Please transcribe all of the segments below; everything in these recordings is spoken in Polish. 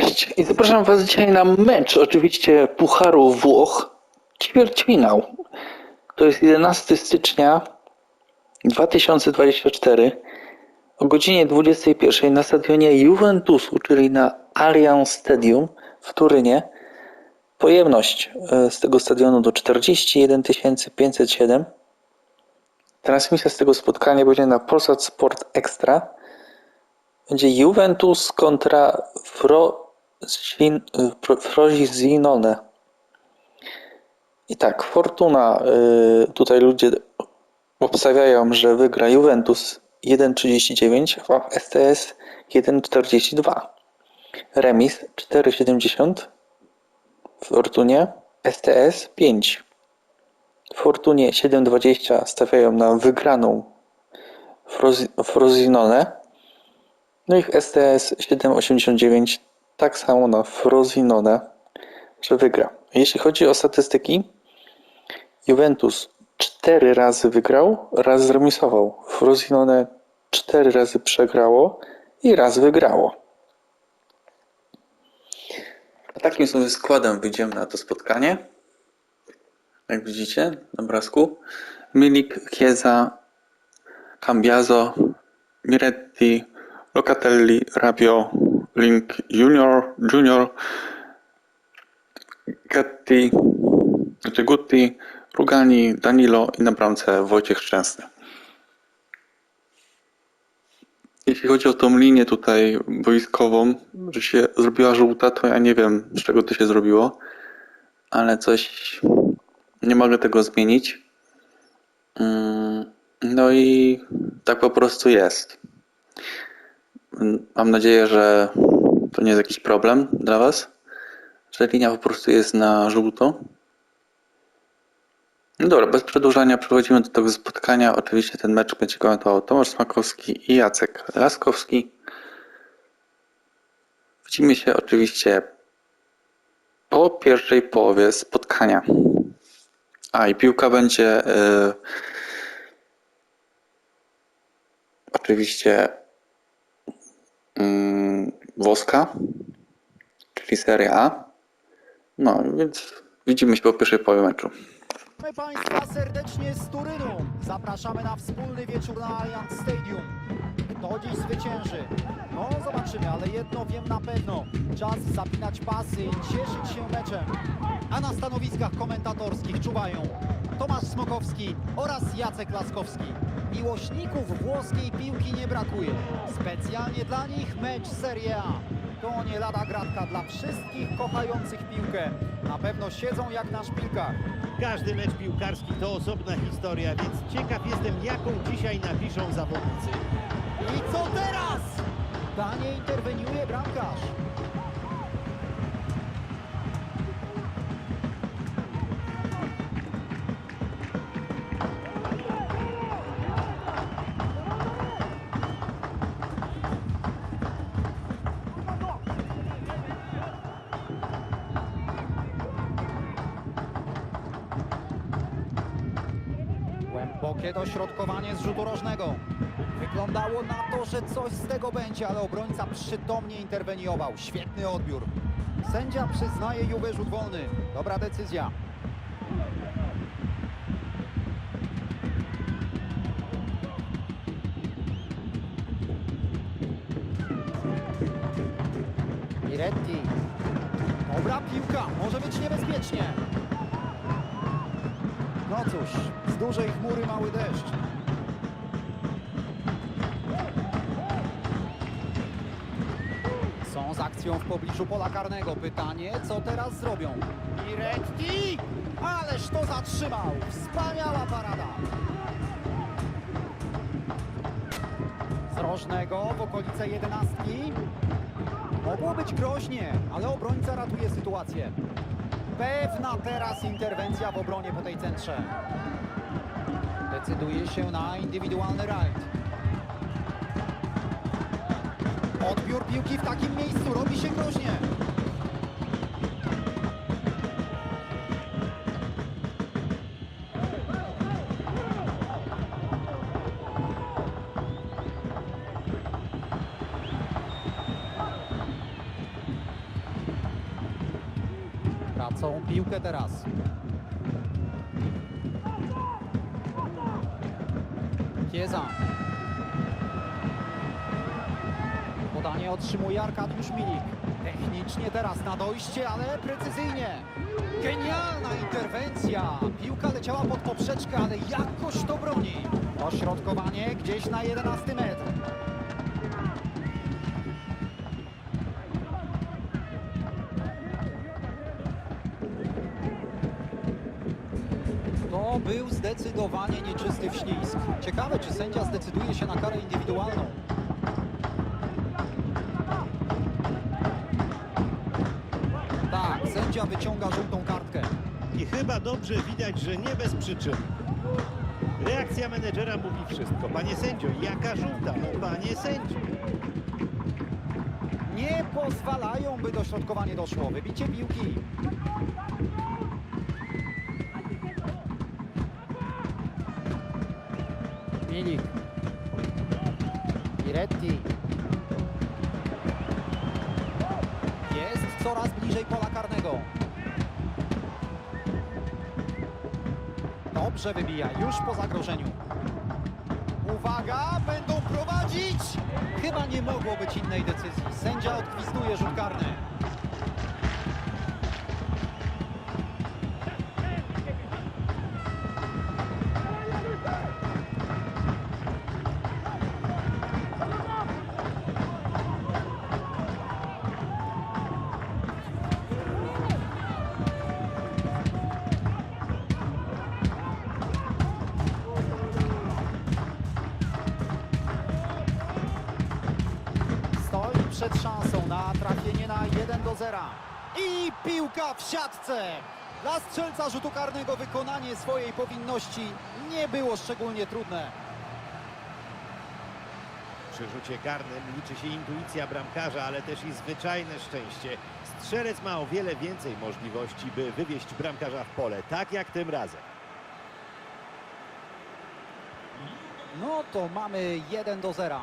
Cześć i zapraszam Was dzisiaj na mecz oczywiście Pucharu Włoch, ćwierćfinał. To jest 11 stycznia 2024 o godzinie 21 na stadionie Juventusu, czyli na Allianz Stadium w Turynie. Pojemność e, z tego stadionu do 41 507. Transmisja z tego spotkania będzie na Polsat Sport Extra. Będzie Juventus kontra Fro- Frosinone. I tak, Fortuna, y, tutaj ludzie obstawiają, że wygra Juventus 1,39, a STS 1,42. Remis 4,70. W Fortunie STS 5. W Fortunie 7,20 stawiają na wygraną Frosinone. No i w STS 7,89 tak samo na Frosinone, że wygra. Jeśli chodzi o statystyki, Juventus 4 razy wygrał, raz zremisował. Frosinone 4 razy przegrało i raz wygrało. A takim sobie składem wyjdziemy na to spotkanie. Jak widzicie na obrazku. Milik, Chiesa, Cambiaso, Miretti, Locatelli, Rabio, Link Junior, Junior, Gatti, znaczy Gutti, Rugani, Danilo i na bramce Wojciech Szczęsny. Jeśli chodzi o tą linię tutaj boiskową, że się zrobiła żółta, to ja nie wiem z czego to się zrobiło, ale coś nie mogę tego zmienić. Mm, No i tak po prostu jest. Mam nadzieję, że nie jest jakiś problem dla Was, że linia po prostu jest na żółto. No dobra, bez przedłużania przechodzimy do tego spotkania. Oczywiście ten mecz będzie komentował Tomasz Smakowski i Jacek Laskowski. Widzimy się oczywiście po pierwszej połowie spotkania. A i piłka będzie e, oczywiście mm, włoska, czyli Serie A. No więc widzimy się po pierwszej połowie meczu. Witamy Państwa serdecznie z Turynu. Zapraszamy na wspólny wieczór na Allianz Stadium. Kto dziś zwycięży? No zobaczymy, ale jedno wiem na pewno. Czas zapinać pasy i cieszyć się meczem. A na stanowiskach komentatorskich czuwają Tomasz Smokowski oraz Jacek Laskowski. Miłośników włoskiej piłki nie brakuje. Specjalnie dla nich mecz Serie A. To nie lada gratka dla wszystkich kochających piłkę. Na pewno siedzą jak na szpilkach. Każdy mecz piłkarski to osobna historia, więc ciekaw jestem, jaką dzisiaj napiszą zawodnicy. I co teraz? Danie interweniuje bramkarz. Głębokie dośrodkowanie z rzutu rożnego. Wyglądało na to, że coś z tego będzie, ale obrońca przytomnie interweniował. Świetny odbiór. Sędzia przyznaje Juve rzut wolny. Dobra decyzja. Miretti. Dobra piłka, może być niebezpiecznie. Dużej chmury mały deszcz. Są z akcją w pobliżu pola karnego. Pytanie, co teraz zrobią? Miretti! Ależ to zatrzymał! Wspaniała parada! Z rożnego w okolice jedenastki. Mogło być groźnie, ale obrońca ratuje sytuację. Pewna teraz interwencja w obronie po tej centrze. Decyduje się na indywidualny rajd. Odbiór piłki w takim miejscu robi się groźnie. Tracą piłkę teraz. Podanie otrzymuje Arkadiusz Milik. Technicznie teraz na dojście, ale precyzyjnie. Genialna interwencja. Piłka leciała pod poprzeczkę, ale jakoś to broni. Ośrodkowanie gdzieś na 11 metr. To był zdecydowanie nieczysty wślizg. Ciekawe, czy sędzia zdecyduje się na karę indywidualną. Wyciąga żółtą kartkę. I chyba dobrze widać, że nie bez przyczyn. Reakcja menedżera mówi wszystko. Panie sędzio, jaka żółta? No panie sędzio. Nie pozwalają, by dośrodkowanie doszło. Wybicie piłki. Milik. Piretti. Jest coraz bliżej pola karnego. Dobrze wybija, już po zagrożeniu. Uwaga, będą prowadzić! Chyba nie mogło być innej decyzji. Sędzia odgwizduje rzut karny. Przed szansą na trafienie na 1 do 0. I piłka w siatce. Dla strzelca rzutu karnego wykonanie swojej powinności nie było szczególnie trudne. Przy rzucie karnym liczy się intuicja bramkarza, ale też i zwyczajne szczęście. Strzelec ma o wiele więcej możliwości, by wywieźć bramkarza w pole, tak jak tym razem. No to mamy 1 do 0.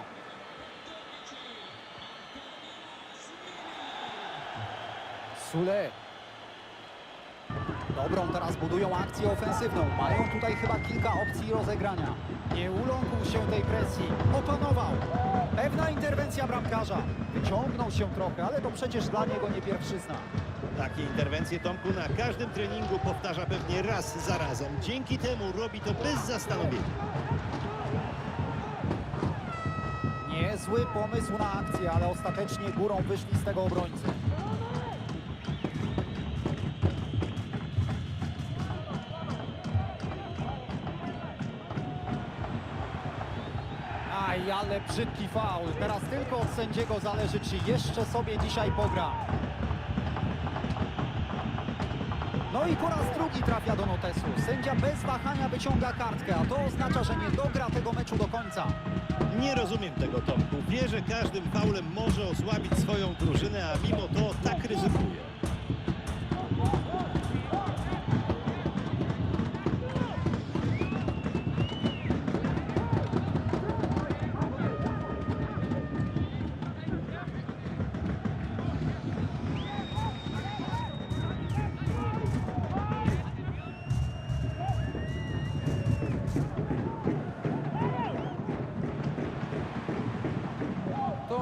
Sule. Dobrą teraz budują akcję ofensywną. Mają tutaj chyba kilka opcji rozegrania. Nie uląkł się tej presji. Opanował. Pewna interwencja bramkarza. Wyciągnął się trochę, ale to przecież dla niego nie pierwszyzna. Takie interwencje Tomku na każdym treningu powtarza pewnie raz za razem. Dzięki temu robi to bez zastanowienia. Niezły pomysł na akcję, ale ostatecznie górą wyszli z tego obrońcy. Ale brzydki faul. Teraz tylko od sędziego zależy, czy jeszcze sobie dzisiaj pogra. No i po raz drugi trafia do notesu. Sędzia bez wahania wyciąga kartkę, a to oznacza, że nie dogra tego meczu do końca. Nie rozumiem tego Tomku. Wie, że każdym faulem może osłabić swoją drużynę, a mimo to tak ryzykuje.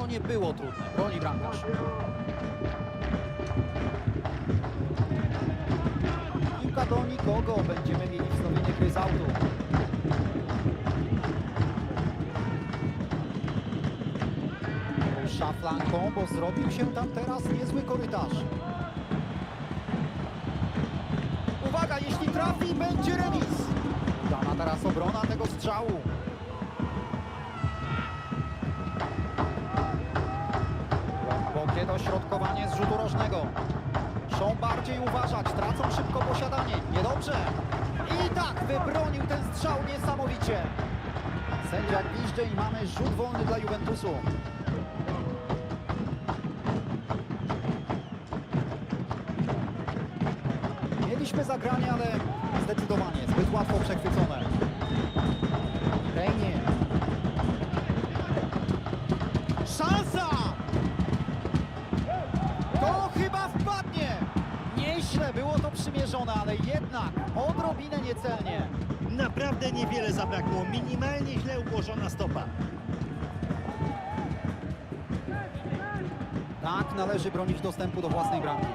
Nie było trudne. Broni bramkarz. Piłka do nikogo. Będziemy mieli wznowienie gry z autu. Rusza flanką, bo zrobił się tam teraz niezły korytarz. Uwaga, jeśli trafi, będzie remis. Dana teraz obrona tego strzału. Sędzia gwizdże i mamy rzut wolny dla Juventusu. Mieliśmy zagranie, ale zdecydowanie zbyt łatwo przechwycone. Rejnie. Szansa! To chyba wpadnie! Nieźle było to przymierzone, ale jednak odrobinę niecelnie. Naprawdę niewiele zabrakło. Minimalnie źle ułożona stopa. Tak należy bronić dostępu do własnej bramki.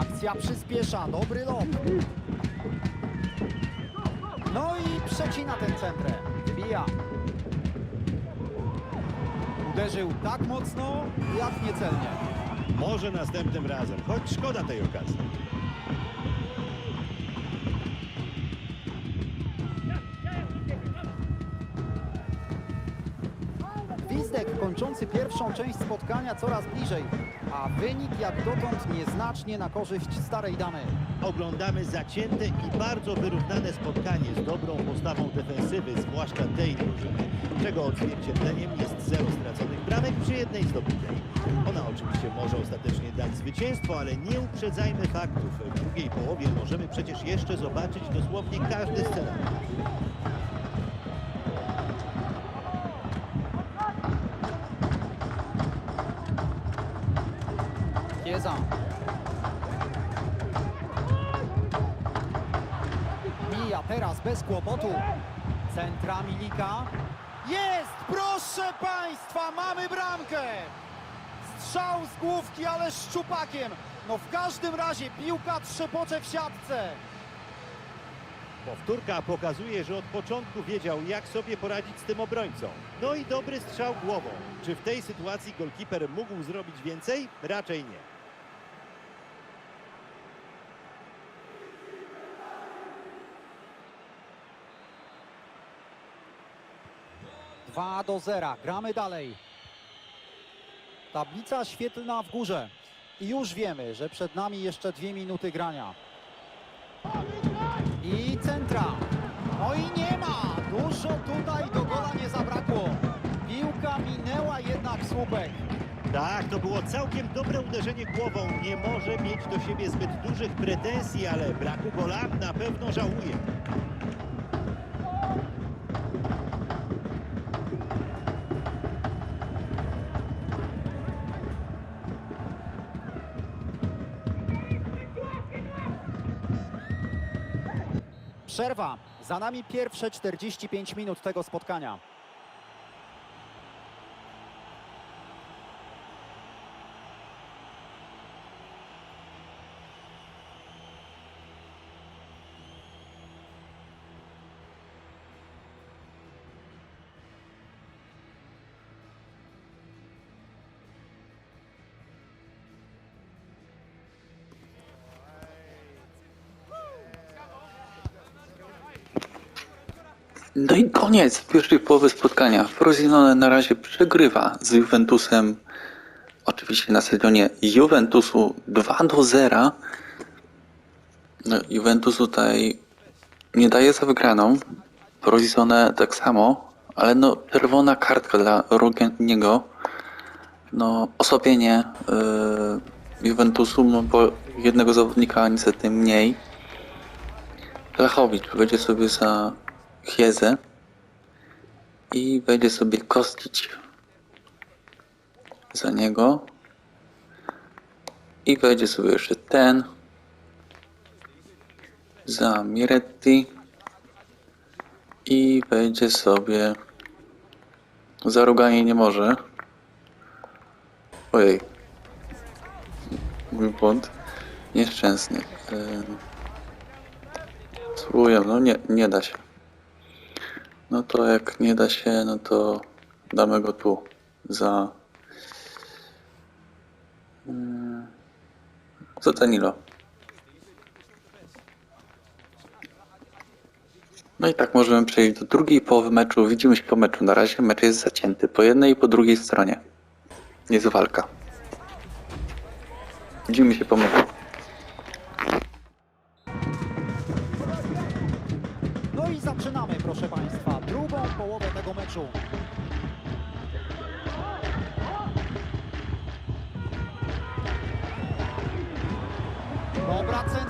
Akcja przyspiesza, dobry lot. No i przecina ten centrę. Wbija. Uderzył tak mocno, jak niecelnie. Może następnym razem, choć szkoda tej okazji. Pierwszą część spotkania coraz bliżej, a wynik jak dotąd nieznacznie na korzyść starej damy. Oglądamy zacięte i bardzo wyrównane spotkanie z dobrą postawą defensywy, zwłaszcza tej drużyny, czego odzwierciedleniem jest zero straconych bramek przy jednej zdobytej. Ona oczywiście może ostatecznie dać zwycięstwo, ale nie uprzedzajmy faktów. W drugiej połowie możemy przecież jeszcze zobaczyć dosłownie każdy scenariusz. Kieza. Mija teraz bez kłopotu. Centra Milika. Jest! Proszę Państwa, mamy bramkę! Strzał z główki, ale szczupakiem. No w każdym razie piłka trzepocze w siatce. Powtórka pokazuje, że od początku wiedział, jak sobie poradzić z tym obrońcą. No i dobry strzał głową. Czy w tej sytuacji golkiper mógł zrobić więcej? Raczej nie. Dwa do zera. Gramy dalej. Tablica świetlna w górze. I już wiemy, że przed nami jeszcze dwie minuty grania. I centra. No i nie ma. Dużo tutaj do gola nie zabrakło. Piłka minęła jednak słupek. Tak, to było całkiem dobre uderzenie głową. Nie może mieć do siebie zbyt dużych pretensji, ale braku gola na pewno żałuje. Przerwa. Za nami pierwsze 45 minut tego spotkania. No i koniec pierwszej połowy spotkania. Frosinone na razie przegrywa z Juventusem. Oczywiście na stadionie Juventusu 2 do 0. No, Juventus tutaj nie daje za wygraną. Frosinone tak samo, ale no czerwona kartka dla Rogeniego. No osłabienie yy, Juventusu, no bo jednego zawodnika niestety mniej. Lechowicz wejdzie sobie za Chiezę i wejdzie sobie Kostić za niego i wejdzie sobie jeszcze ten za Miretti i wejdzie sobie. Za Ruganie nie może. Ojej. Mój błąd. Nieszczęsny. Spróbuję, no nie, nie da się no to jak nie da się, no to damy go tu za. Mm, Za Danilo. No i tak możemy przejść do drugiej połowy meczu. Widzimy się po meczu. Na razie mecz jest zacięty po jednej i po drugiej stronie. Jest walka. Widzimy się po meczu.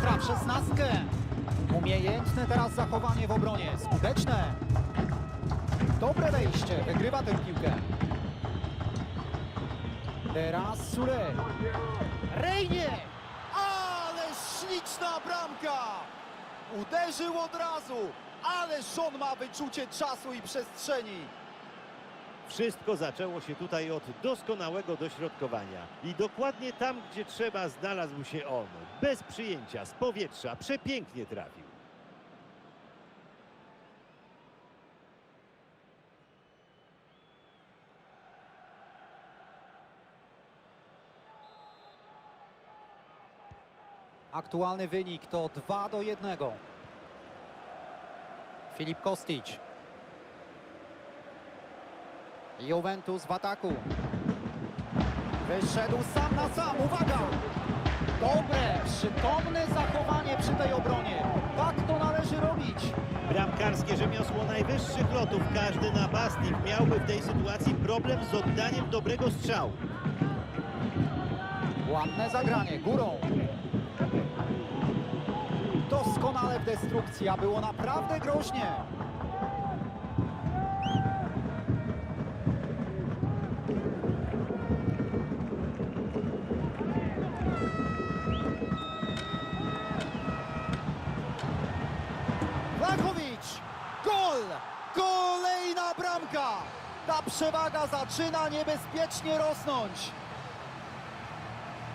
W szesnastkę. Umiejętne teraz zachowanie w obronie. Skuteczne. Dobre wejście. Wygrywa tę piłkę. Teraz Sule. Rejnie! Ale śliczna bramka! Uderzył od razu, ależ on ma wyczucie czasu i przestrzeni. Wszystko zaczęło się tutaj od doskonałego dośrodkowania. I dokładnie tam, gdzie trzeba, znalazł się on. Bez przyjęcia, z powietrza, przepięknie trafił. Aktualny wynik to 2 do 1. Filip Kostic. Juventus w ataku. Wyszedł sam na sam, uwaga! Dobre, przytomne zachowanie przy tej obronie. Tak to należy robić. Bramkarskie rzemiosło najwyższych lotów. Każdy napastnik miałby w tej sytuacji problem z oddaniem dobrego strzału. Ładne zagranie, górą. Doskonale w destrukcji, a było naprawdę groźnie. Blachowicz! Gol! Kolejna bramka! Ta przewaga zaczyna niebezpiecznie rosnąć.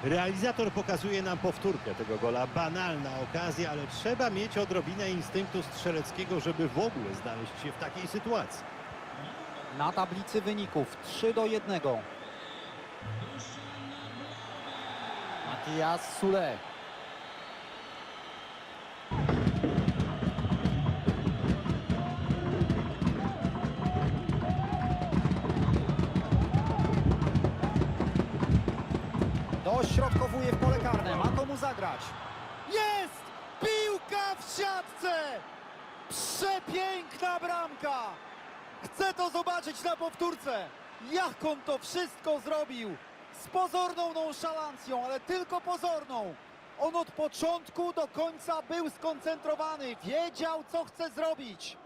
Realizator pokazuje nam powtórkę tego gola. Banalna okazja, ale trzeba mieć odrobinę instynktu strzeleckiego, żeby w ogóle znaleźć się w takiej sytuacji. Na tablicy wyników 3 do 1. Matias Sule. Zagrać. Jest! Piłka w siatce! Przepiękna bramka! Chcę to zobaczyć na powtórce. Jak on to wszystko zrobił? Z pozorną nonszalancją, ale tylko pozorną. On od początku do końca był skoncentrowany, wiedział co chce zrobić.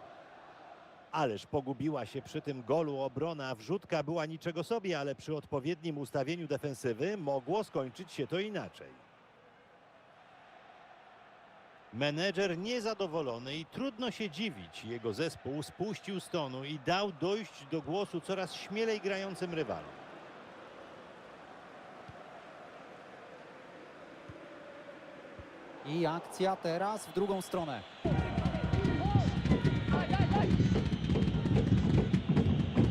Ależ pogubiła się przy tym golu obrona. Wrzutka była niczego sobie, ale przy odpowiednim ustawieniu defensywy mogło skończyć się to inaczej. Menedżer niezadowolony i trudno się dziwić. Jego zespół spuścił z tonu i dał dojść do głosu coraz śmielej grającym rywalom. I akcja teraz w drugą stronę.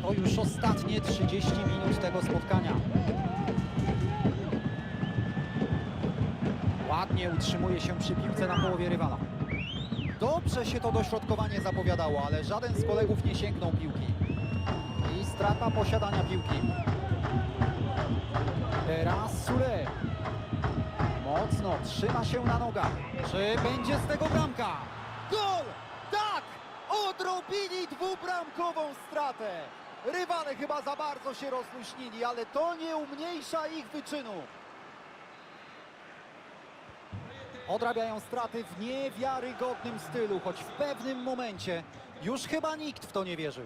To już ostatnie 30 minut tego spotkania. Ładnie utrzymuje się przy piłce na połowie rywala. Dobrze się to dośrodkowanie zapowiadało, ale żaden z kolegów nie sięgnął piłki. I strata posiadania piłki. Teraz Sule. Mocno trzyma się na nogach. Czy będzie z tego bramka? Gol! Tak! Odrobili dwubramkową stratę. Rywale chyba za bardzo się rozluźnili, ale to nie umniejsza ich wyczynu. Odrabiają straty w niewiarygodnym stylu, choć w pewnym momencie już chyba nikt w to nie wierzył.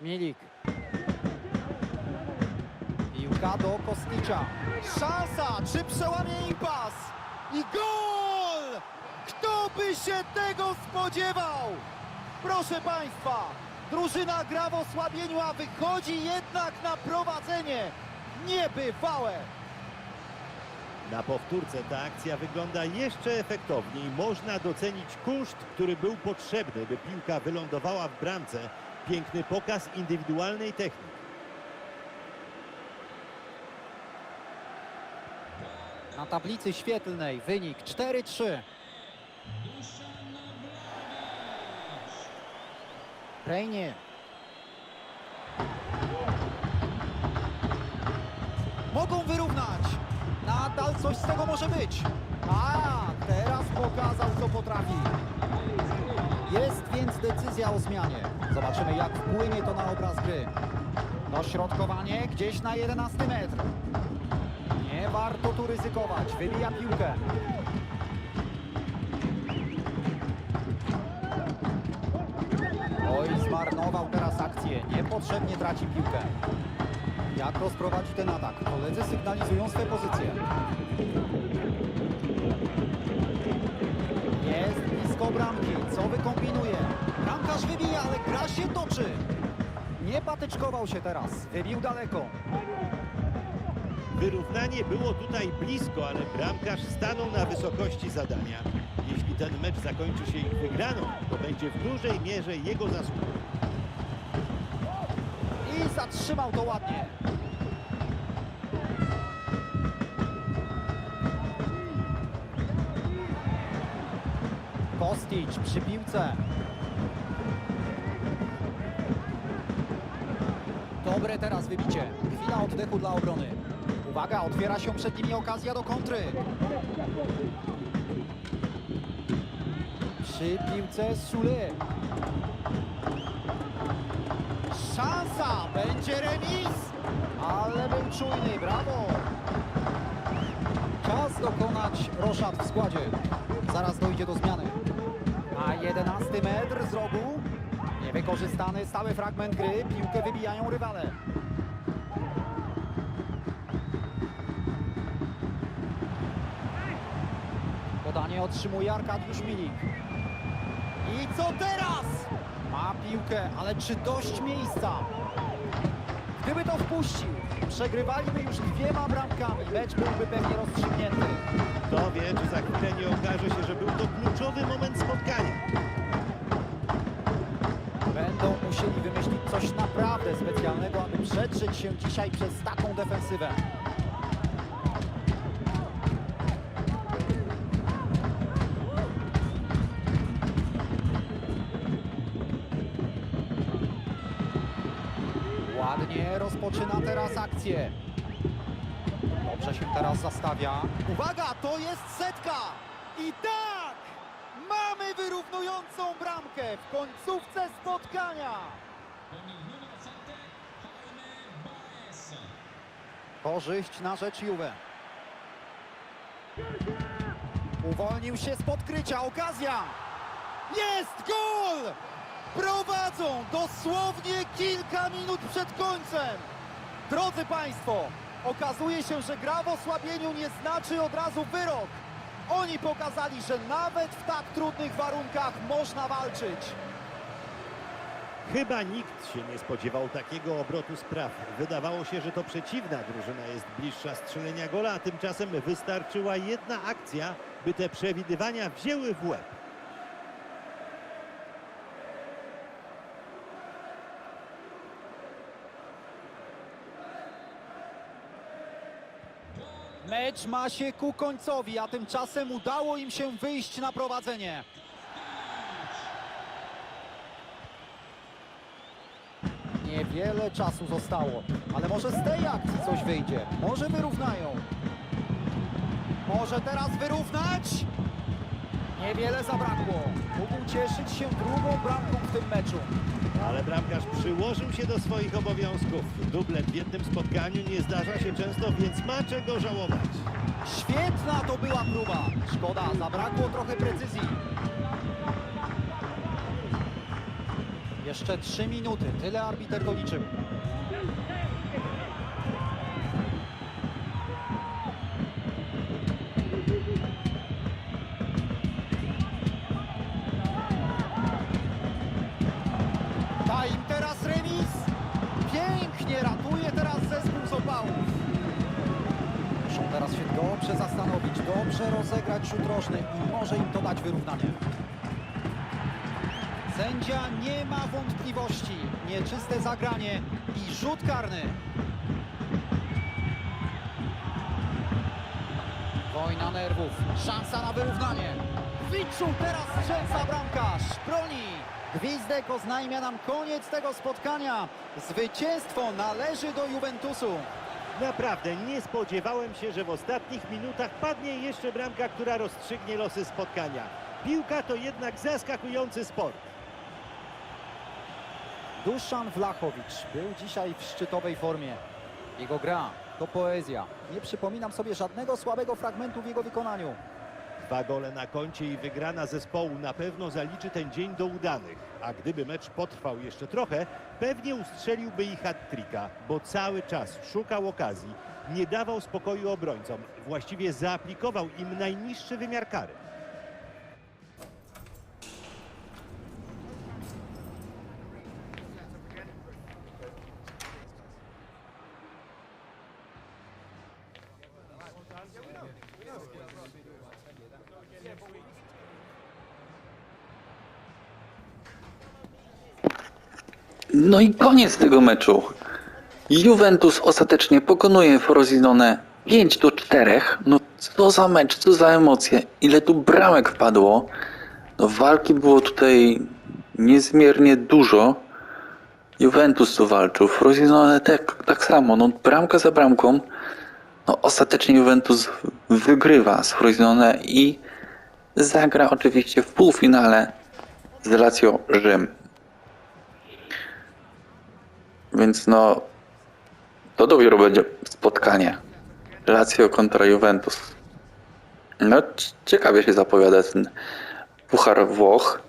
Milik. Piłka do Kosticza. Szansa! Czy przełamie impas? I gol! Kto by się tego spodziewał? Proszę Państwa, drużyna gra w osłabieniu, a wychodzi jednak na prowadzenie. Niebywałe! Na powtórce ta akcja wygląda jeszcze efektowniej. Można docenić koszt, który był potrzebny, by piłka wylądowała w bramce. Piękny pokaz indywidualnej techniki. Na tablicy świetlnej wynik 4-3. Rejnie. Mogą wyrównać. Nadal coś z tego może być. A, teraz pokazał, co potrafi. Jest więc decyzja o zmianie. Zobaczymy, jak wpłynie to na obraz gry. Dośrodkowanie gdzieś na 11 metr. Nie warto tu ryzykować. Wybija piłkę. Oj, zmarnował teraz akcję. Niepotrzebnie traci piłkę. Jak rozprowadzi ten atak? Koledzy sygnalizują swe pozycje. Jest blisko bramki. Co wykombinuje? Bramkarz wybija, ale gra się toczy. Nie patyczkował się teraz. Wybił daleko. Wyrównanie było tutaj blisko, ale bramkarz stanął na wysokości zadania. Jeśli ten mecz zakończy się ich wygraną, to będzie w dużej mierze jego zasługą. I zatrzymał to ładnie. Kostić przy piłce. Dobre teraz wybicie. Chwila oddechu dla obrony. Uwaga, otwiera się przed nimi okazja do kontry. Przy piłce Sule. Szansa! Będzie remis! Ale był czujny, brawo! Czas dokonać roszad w składzie. Zaraz dojdzie do zmiany. A 11 metr z rogu. Niewykorzystany stały fragment gry. Piłkę wybijają rywale. Podanie otrzymuje Arkadiusz Milik. I co teraz? Ma piłkę, ale czy dość miejsca? Gdyby to wpuścił, przegrywaliby już dwiema bramkami. Mecz byłby pewnie rozstrzygnięty. Kto wie, czy za chwilę nie okaże się, że był to kluczowy moment spotkania. Będą musieli wymyślić coś naprawdę specjalnego, aby przedrzeć się dzisiaj przez taką defensywę. Rozpoczyna teraz akcję. Dobrze się teraz zastawia. Uwaga, to jest setka! I tak! Mamy wyrównującą bramkę w końcówce spotkania! Korzyść na rzecz Juve. Uwolnił się z podkrycia, okazja! Jest gol! Prowadzą dosłownie kilka minut przed końcem. Drodzy Państwo, okazuje się, że gra w osłabieniu nie znaczy od razu wyrok. Oni pokazali, że nawet w tak trudnych warunkach można walczyć. Chyba nikt się nie spodziewał takiego obrotu spraw. Wydawało się, że to przeciwna drużyna jest bliższa strzelenia gola, a tymczasem wystarczyła jedna akcja, by te przewidywania wzięły w łeb. Mecz ma się ku końcowi, a tymczasem udało im się wyjść na prowadzenie. Niewiele czasu zostało, ale może z tej akcji coś wyjdzie. Może wyrównają. Może teraz wyrównać? Niewiele zabrakło. Mógł cieszyć się drugą bramką w tym meczu. Ale bramkarz przyłożył się do swoich obowiązków. Dublet w jednym spotkaniu nie zdarza się często, więc ma czego żałować. Świetna to była próba. Szkoda, zabrakło trochę precyzji. Jeszcze trzy minuty, tyle arbiter doliczył. Wojna nerwów. Szansa na wyrównanie. Wyczuł teraz strzelca bramkarz. Broni. Gwizdek oznajmia nam koniec tego spotkania. Zwycięstwo należy do Juventusu. Naprawdę nie spodziewałem się, że w ostatnich minutach padnie jeszcze bramka, która rozstrzygnie losy spotkania. Piłka to jednak zaskakujący sport. Duszan Wlachowicz był dzisiaj w szczytowej formie. Jego gra to poezja. Nie przypominam sobie żadnego słabego fragmentu w jego wykonaniu. Dwa gole na koncie i wygrana zespołu na pewno zaliczy ten dzień do udanych. A gdyby mecz potrwał jeszcze trochę, pewnie ustrzeliłby i hat-tricka, bo cały czas szukał okazji, nie dawał spokoju obrońcom, właściwie zaaplikował im najniższy wymiar kary. No i koniec tego meczu. Juventus ostatecznie pokonuje Frosinone 5 do 4. No co za mecz, co za emocje. Ile tu bramek wpadło. No walki było tutaj niezmiernie dużo. Juventus tu walczył, Frosinone tak, tak samo. No bramka za bramką. No ostatecznie Juventus wygrywa z Frosinone i zagra oczywiście w półfinale z Lazio Rzym. Więc no, to dopiero będzie spotkanie. Lazio kontra Juventus. No, ciekawie się zapowiada ten Puchar Włoch.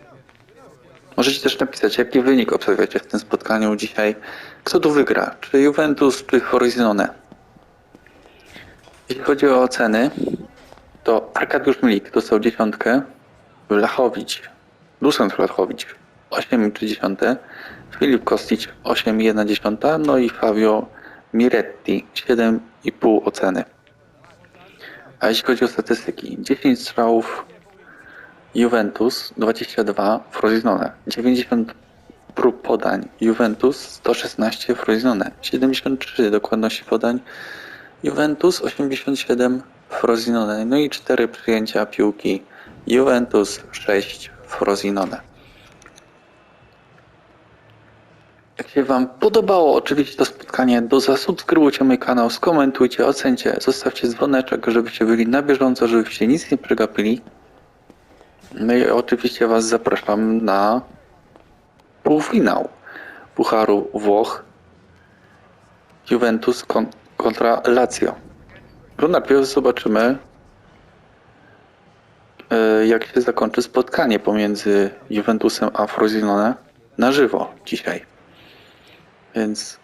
Możecie też napisać, jaki wynik obserwujecie w tym spotkaniu dzisiaj. Kto tu wygra? Czy Juventus, czy Frosinone? Jeśli chodzi o oceny, to Arkadiusz Milik dostał dziesiątkę, Lachowicz, Dusan Lachowicz 8,3, Filip Kostić 8,1, no i Fabio Miretti 7,5 oceny. A jeśli chodzi o statystyki, 10 strzałów Juventus, 22 Frosinone, 90 prób podań Juventus, 116 Frosinone, 73 dokładności podań Juventus, 87 Frosinone, no i 4 przyjęcia piłki Juventus, 6 Frosinone. Jak się Wam podobało oczywiście to spotkanie, to zasubskrybujcie mój kanał, skomentujcie, ocencie, zostawcie dzwoneczek, żebyście byli na bieżąco, żebyście nic nie przegapili. No i oczywiście Was zapraszam na półfinał Pucharu Włoch Juventus kon kontra Lazio. No najpierw zobaczymy e, jak się zakończy spotkanie pomiędzy Juventusem a Frosinone na żywo dzisiaj. Więc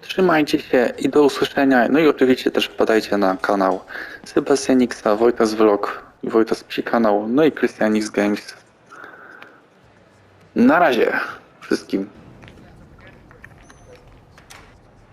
trzymajcie się i do usłyszenia. No i oczywiście też wpadajcie na kanał Sebastianiksa, Wojtas Vlog Wojtas Psi kanał, no i Christianix Games. Na razie wszystkim.